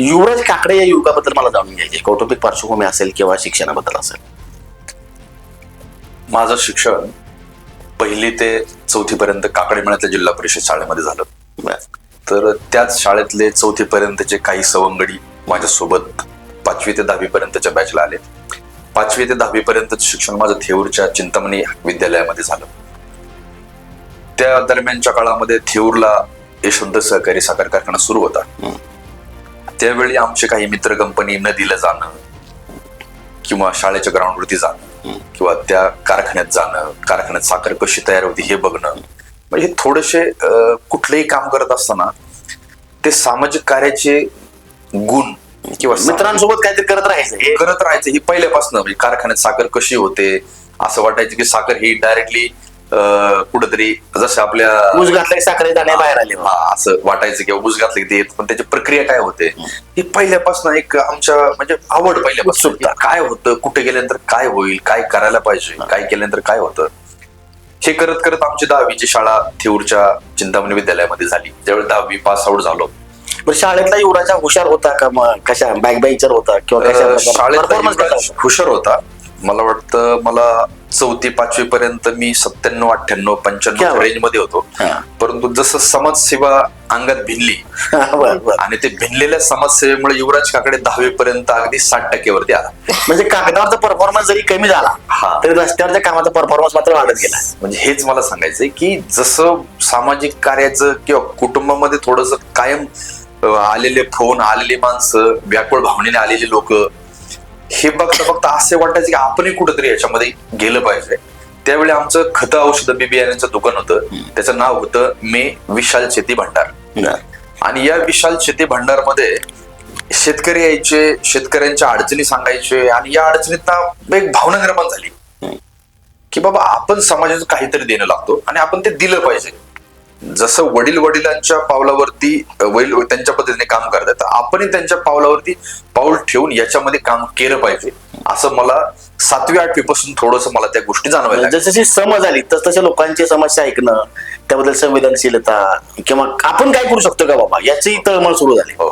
युवराज काकडे या युवकाबद्दल मला जाणून घ्यायचे कौटुंबिक पार्श्वभूमी असेल किंवा शिक्षणाबद्दल असेल. माझं शिक्षण पहिली ते चौथी पर्यंत काकडे मिळातल्या जिल्हा परिषद शाळेमध्ये झालं. तर त्याच शाळेतले चौथी पर्यंतचे काही सवंगडी माझ्यासोबत पाचवी ते दहावी पर्यंतच्या बॅचला आले पाचवी ते दहावीपर्यंतचं शिक्षण माझं थेऊरच्या चिंतामणी विद्यालयामध्ये झालं. त्या दरम्यानच्या काळामध्ये थेऊरला यशवंत सहकारी साखर कारखाना सुरू होता. त्यावेळी आमचे काही मित्र कंपनी नदीला जाणं किंवा शाळेच्या ग्राउंडवरती जाणं. किंवा त्या कारखान्यात जाणं कारखान्यात साखर कशी तयार होती हे बघणं. म्हणजे हे थोडेसे कुठलंही काम करत असताना ते सामाजिक कार्याचे गुण किंवा मित्रांसोबत काहीतरी करत राहायचं हे करत राहायचं ही पहिल्यापासून. म्हणजे कारखान्यात साखर कशी होते? असं वाटायचं की साखर ही डायरेक्टली कुठंतरी जसं आपल्या घातला की साखरे दाणे बाहेर आले हा असं वाटायचं किंवा ऊस घातलं की ते पण त्याची प्रक्रिया काय होते? ही पहिल्यापासून एक आमच्या म्हणजे आवड पहिल्यापासून. काय होतं कुठे गेल्यानंतर काय होईल काय करायला पाहिजे काय केल्यानंतर काय होतं? हे करत करत आमची दहावीची शाळा थेऊरच्या चिंतामणी विद्यालयामध्ये झाली. ज्यावेळी दहावी पास आउट झालो. शाळेतला युवराजा हुशार होता का मग? कशा बॅग बेंचर होता किंवा? शाळेत? हुशार होता. मला वाटतं मला चौथी पाचवी पर्यंत मी सत्त्याण्णव अठ्ठ्याण्णव पंच्याण्णव. रेंजमध्ये होतो. परंतु जसं समाजसेवा अंगात भिनली. आणि ते भिनलेल्या समाजसेवेमुळे युवराज काकडे दहावी पर्यंत अगदी साठ टक्केवरती आला म्हणजे कागदावरचा परफॉर्मन्स जरी कमी झाला हा. तरी रस्त्यावरच्या कामाचा परफॉर्मन्स मात्र वाढत गेला म्हणजे हेच मला सांगायचंय की जसं सामाजिक कार्याचं किंवा कुटुंबामध्ये थोडस कायम आलेले फोन आलेली माणसं व्याकुळ भावनेने आलेली लोक हे बघता बघता असे वाटायचे की आपणही कुठंतरी याच्यामध्ये गेलं पाहिजे. त्यावेळी आमचं खतं औषध बी बियाण्यांचं दुकान होतं. त्याचं नाव होतं मे विशाल शेती भंडार. आणि या विशाल शेती भंडारमध्ये शेतकरी यायचे शेतकऱ्यांच्या अडचणी सांगायचे आणि या अडचणीतना एक भावना निर्माण झाली. की बाबा आपण समाजाचं काहीतरी देणं लागतो आणि आपण ते दिलं पाहिजे. जसं वडील वडिलांच्या पावलावरती वडील त्यांच्या पद्धतीने काम करतात आपणही त्यांच्या पावलावरती पाऊल ठेवून याच्यामध्ये काम केलं पाहिजे असं मला सातवी आठवी पासून थोडस मला त्या गोष्टी जाणवायला. जशी समज आली तस तशा लोकांची समस्या ऐकणं त्याबद्दल संवेदनशीलता किंवा आपण काय करू शकतो का बाबा याची तळमळ सुरू झाली हो.